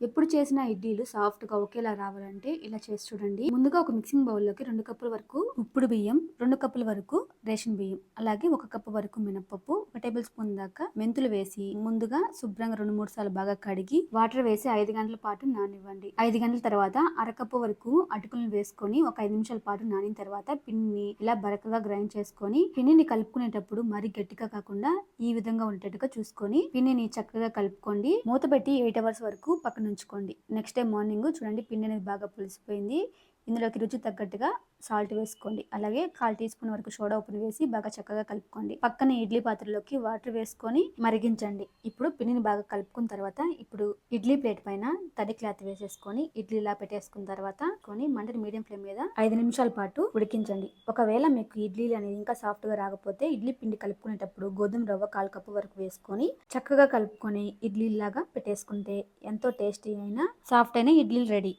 ఎప్పుడు చేసిన ఇడ్లీలు సాఫ్ట్గా ఒకేలా రావాలంటే ఇలా చేసి చూడండి. ముందుగా ఒక మిక్సింగ్ బౌల్లోకి రెండు కప్పుల వరకు ఉప్పుడు బియ్యం రెండు కప్పుల వరకు రేషన్ బియ్యం అలాగే ఒక కప్పు వరకు మినపప్పు ఒక టేబుల్ స్పూన్ దాకా మెంతులు వేసి ముందుగా శుభ్రంగా రెండు మూడు సార్లు బాగా కడిగి వాటర్ వేసి ఐదు గంటల పాటు నానివ్వండి. ఐదు గంటల తర్వాత అరకప్పు వరకు అటుకులను వేసుకొని ఒక ఐదు నిమిషాల పాటు నానిన తర్వాత పిన్ని ఇలా బరకగా గ్రైండ్ చేసుకొని పిన్నిని కలుపుకునేటప్పుడు మరీ గట్టిగా కాకుండా ఈ విధంగా ఉండేట్టుగా చూసుకొని పిన్నిని చక్కగా కలుపుకోండి. మూత పెట్టి ఎయిట్ అవర్స్ వరకు పక్కన ఉంచుకోండి. నెక్స్ట్ డే మార్నింగ్ చూడండి పిండి అనేది బాగా పులిసిపోయింది. ఇందులోకి రుచి తగ్గట్టుగా సాల్ట్ వేసుకోండి. అలాగే కాల్ టీ స్పూన్ వరకు సోడా ఉప్పును వేసి బాగా చక్కగా కలుపుకోండి. పక్కన ఇడ్లీ పాత్రలోకి వాటర్ వేసుకొని మరిగించండి. ఇప్పుడు పిండిని బాగా కలుపుకున్న తర్వాత ఇప్పుడు ఇడ్లీ ప్లేట్ పైన తడి క్లాత్ వేసేసుకొని ఇడ్లీ ఇలా పెట్టేసుకున్న తర్వాత కొని మంటని మీడియం ఫ్లేమ్ మీద ఐదు నిమిషాల పాటు ఉడికించండి. ఒకవేళ మీకు ఇడ్లీలు అనేది ఇంకా సాఫ్ట్గా రాకపోతే ఇడ్లీ పిండి కలుపుకునేటప్పుడు గోధుమ రవ్వ కాలు కప్పు వరకు వేసుకొని చక్కగా కలుపుకొని ఇడ్లీ లాగా పెట్టేసుకుంటే ఎంతో టేస్టీ అయినా సాఫ్ట్ అయిన ఇడ్లీలు రెడీ.